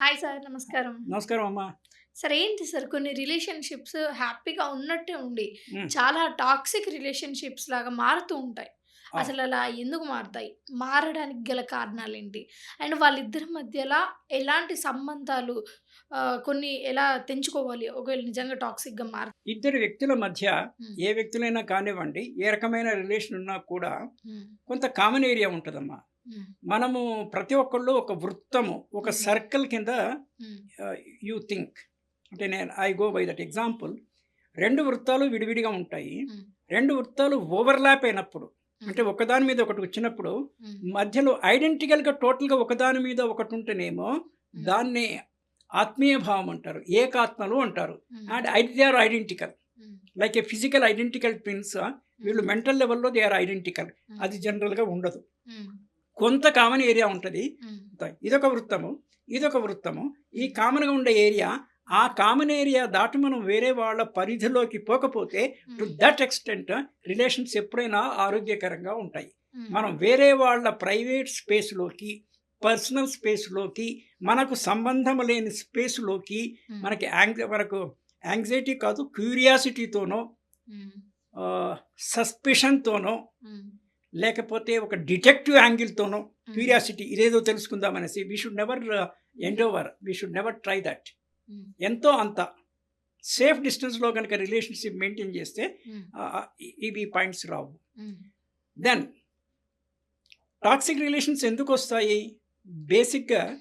Hi sir నమస్కారం నమస్కారం అమ్మా సార్ ఏంటి సార్ కొన్ని రిలేషన్షిప్స్ హ్యాపీగా ఉన్నట్టే ఉండి. చాలా టాక్సిక్ రిలేషన్షిప్స్ లాగా మారుతూ ఉంటాయి. అసలు అలా ఎందుకు మారుతాయి మారడానికి గల కారణాలు ఏంటి అండ్ వాళ్ళిద్దరి మధ్యలో ఎలాంటి సంబంధాలు కొన్ని ఎలా తెంచుకోవాలి ఒకవేళ నిజంగా టాక్సిక్గా మారు ఇద్దరు వ్యక్తుల మధ్య. ఏ వ్యక్తులైనా కానివ్వండి ఏ రకమైన రిలేషన్ ఉన్నా కూడా. కొంత కామన్ ఏరియా ఉంటుందమ్మా మ్మ్. మనము ప్రతి ఒక్కళ్ళు ఒక వృత్తము ఒక. సర్కిల్ కింద. యూ థింక్ అంటే నేను I go by that example రెండు వృత్తాలు విడివిడిగా ఉంటాయి. రెండు వృత్తాలు ఓవర్లాప్ అయినప్పుడు అంటే ఒకదాని మీద ఒకటి వచ్చినప్పుడు. మధ్యలో ఐడెంటికల్గా టోటల్గా ఒకదాని మీద ఒకటి ఉంటేనేమో. దాన్ని ఆత్మీయ భావం అంటారు ఏకాత్మలు అంటారు. And they are identical. Like a physical identical twins వీళ్ళు మెంటల్ లెవెల్లో దే ఆర్ ఐడెంటికల్. అది జనరల్గా ఉండదు. కొంత కామన్ ఏరియా ఉంటుంది. ఇదొక వృత్తము ఇదొక వృత్తము ఈ కామన్గా ఉండే ఏరియా ఆ కామన్ ఏరియా దాటి మనం వేరే వాళ్ళ పరిధిలోకి పోకపోతే టు. దట్ ఎక్స్టెంట్ రిలేషన్స్ ఎప్పుడైనా ఆరోగ్యకరంగా ఉంటాయి. మనం వేరే వాళ్ళ ప్రైవేట్ స్పేస్లోకి పర్సనల్ స్పేస్లోకి మనకు సంబంధం లేని స్పేస్లోకి. మనకి యాంగ్ మనకు యాంగ్జైటీ కాదు క్యూరియాసిటీతోనో. సస్పిషన్తోనో. లేకపోతే ఒక డిటెక్టివ్ యాంగిల్తోనో. క్యూరియాసిటీ ఇదేదో తెలుసుకుందామనేసి we should never endeavour we should never try that. ఎంతో అంత సేఫ్ డిస్టెన్స్లో కనుక రిలేషన్షిప్ మెయింటైన్ చేస్తే ఇవి పాయింట్స్ రావు. దెన్ టాక్సిక్ రిలేషన్స్ ఎందుకు వస్తాయి బేసిక్గా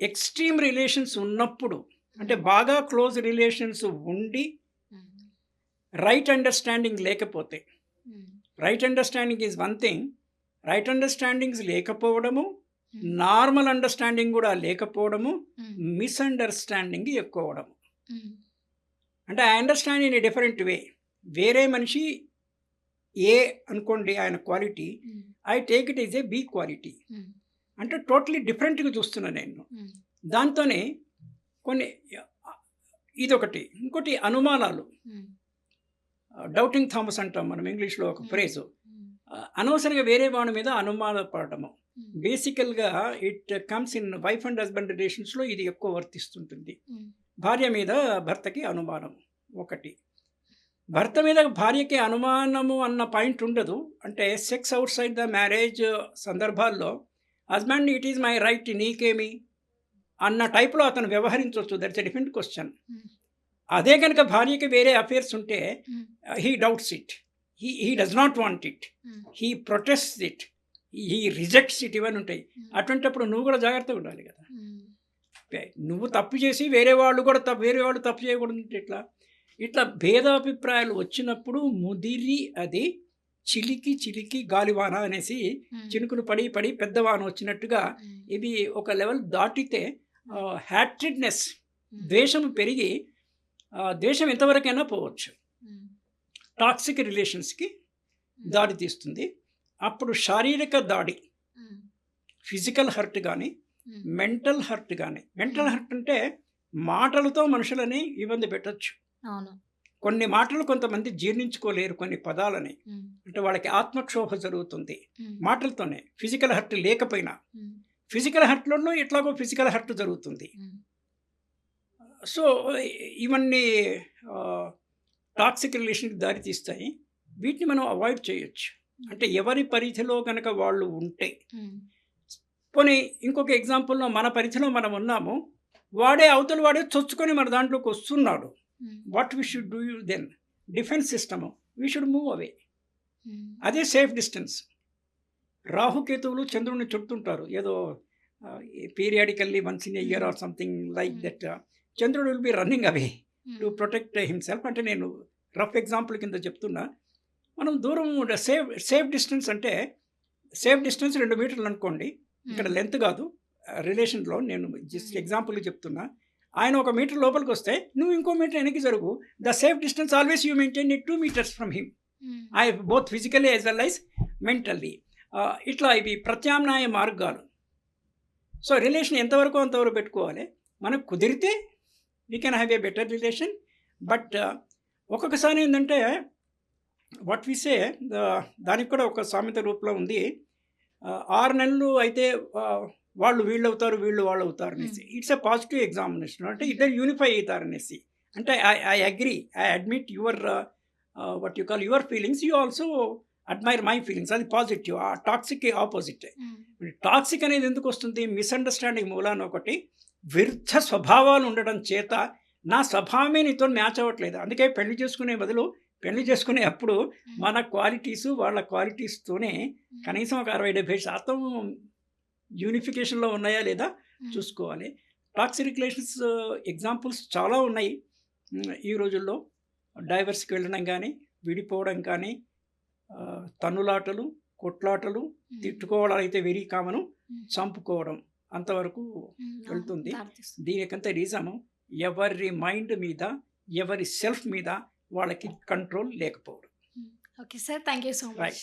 ఎక్స్ట్రీమ్ రిలేషన్స్ ఉన్నప్పుడు అంటే బాగా క్లోజ్ రిలేషన్స్ ఉండి. రైట్ అండర్స్టాండింగ్ లేకపోతే. Right understanding is one thing right understandings లేకపోవడము. నార్మల్ అండర్స్టాండింగ్ కూడా లేకపోవడము. మిస్అండర్స్టాండింగ్ ఎక్కువ అవడము మ్మ్. అంటే I understand in a different way వేరే మనిషి ఏ అనుకోండి ఆయన quality. I take it is A B quality. అంటే టోటలీ డిఫరెంట్గా చూస్తున్నాను నేను. దాంతోనే కొన్ని ఇదొకటి ఇంకోటి అనుమానాలు. డౌటింగ్ థామస్ అంటాం మనం ఇంగ్లీష్లో ఒక Hmm. ఫ్రేజు మ్మ్. అనవసరంగా వేరే వాడి మీద అనుమానపడటము మ్మ్. బేసికల్గా it comes in wife and husband రిలేషన్స్లో ఇది ఎక్కువ వర్తిస్తుంటుంది మ్మ్. భార్య మీద భర్తకి అనుమానం ఒకటి భర్త మీద భార్యకి అనుమానము అన్న పాయింట్ ఉండదు అంటే sex outside the marriage సందర్భాల్లో husband it is my right నీకేమి అన్న టైప్లో అతను వ్యవహరించవచ్చు that's a different question Hmm. అదే కనుక భార్యకి వేరే అఫేర్స్ ఉంటే. He doubts it he he does not want it. He protest it he rejects it ఇవన్నీ ఉంటాయి మ్మ్. అటువంటిప్పుడు నువ్వు కూడా జాగ్రత్తగా ఉండాలి కదా మ్మ్. నువ్వు తప్పు చేసి వేరే వాళ్ళు కూడా తప్పు వేరే వాళ్ళు తప్పు చేయకూడదు ఇట్లా ఇట్లా భేదాభిప్రాయాలు వచ్చినప్పుడు ముదిరి అది చిలికి చిలికి గాలివాన అనేసి మ్మ్. చినుకులు పడి పడి పెద్దవాన వచ్చినట్టుగా. ఇవి ఒక లెవెల్ దాటితే హ్యాట్రిడ్నెస్ మ్మ్. ద్వేషం పెరిగి ద్వేషం ఎంతవరకైనా పోవచ్చు. టాక్సిక్ రిలేషన్స్కి దారి తీస్తుంది అప్పుడు శారీరక దాడి. ఫిజికల్ హర్ట్ కానీ. మెంటల్ హర్ట్ కానీ మెంటల్ హర్ట్ అంటే మాటలతో మనుషులని ఇబ్బంది పెట్టచ్చు కొన్ని మాటలు కొంతమంది జీర్ణించుకోలేరు కొన్ని పదాలని. అంటే వాళ్ళకి ఆత్మక్షోభ జరుగుతుంది. మాటలతోనే ఫిజికల్ హర్ట్ లేకపోయినా. ఫిజికల్ హర్ట్లలో ఎట్లాగో ఫిజికల్ హర్ట్ జరుగుతుంది. సో ఇవన్నీ టాక్సిక్ రిలేషన్కి దారి తీస్తాయి. వీటిని మనం అవాయిడ్ చేయొచ్చు. అంటే ఎవరి పరిధిలో కనుక వాళ్ళు ఉంటే. పోనీ ఇంకొక ఎగ్జాంపుల్లో మన పరిధిలో మనం ఉన్నాము. వాడే అవతల వాడే చొచ్చుకొని మన దాంట్లోకి వస్తున్నాడు. What we should do you then defence system we should move away. అదే సేఫ్ డిస్టెన్స్ రాహుకేతువులు చంద్రుడిని చుడుతుంటారు. ఏదో periodically once in year or something like that చంద్రుడు will be running away to hmm. Protect himself. అంటే నేను రఫ్ ఎగ్జాంపుల్ కింద చెప్తున్నా. మనం దూరం సేఫ్ సేఫ్ డిస్టెన్స్ అంటే సేఫ్ డిస్టెన్స్ రెండు మీటర్లు అనుకోండి. ఇక్కడ మ్మ్. లెంత్ కాదు. రిలేషన్లో నేను జస్ట్ ఎగ్జాంపుల్ చెప్తున్నా. ఆయన ఒక మీటర్ లోపలికి వస్తే నువ్వు ఇంకో మీటర్ వెనక్కి జరుగు. The safe distance always you maintain it two metres from him. I both physically as well as mentally. ఇట్లా ఇవి ప్రత్యామ్నాయ మార్గాలు. సో రిలేషన్ ఎంతవరకు అంతవరకు పెట్టుకోవాలి? మనకు కుదిరితే we can have a better relation but ఒక్కొక్కసారి ఏంటంటే వాట్ వి సే దానికి కూడా ఒక సామెత రూపంలో ఉంది. ఆరు నెలలు అయితే వాళ్ళు వీళ్ళు అవుతారు వీళ్ళు వాళ్ళు అవుతారు అనేసి ఇట్స్ ఎ పాజిటివ్ ఎగ్జామినేషన్ అంటే ఇద్దరు యూనిఫై అవుతారు అనేసి. అంటే I I agree I admit your what you call your feelings you also admire my feelings అది పాజిటివ్ ఆ టాక్సిక్ ఆపోజిట్ టాక్సిక్ అనేది ఎందుకు వస్తుంది? మిస్అండర్స్టాండింగ్ మూలాన ఒకటి. విరుద్ధ స్వభావాలు ఉండడం చేత నా స్వభావమే నీతో మ్యాచ్ అవ్వట్లేదు. అందుకే పెళ్ళి చేసుకునే బదులు పెళ్ళి చేసుకునే అప్పుడు మన క్వాలిటీస్ వాళ్ళ క్వాలిటీస్తోనే కనీసం ఒక అరవై డెబ్బై శాతం యూనిఫికేషన్లో ఉన్నాయా లేదా చూసుకోవాలి. టాక్సిక్ రిలేషన్స్ ఎగ్జాంపుల్స్ చాలా ఉన్నాయి. ఈ రోజుల్లో డైవర్స్కి వెళ్ళడం కానీ విడిపోవడం కానీ ఆ, తన్నులాటలు కొట్లాటలు తిట్టుకోవడం అయితే వెరీ కామను చంపుకోవడం. అంతవరకు వెళ్తుంది. దీనికంత రీజను ఎవరి మైండ్ మీద ఎవరి సెల్ఫ్ మీద వాళ్ళకి కంట్రోల్ లేకపోవడం. Okay sir thank you so much.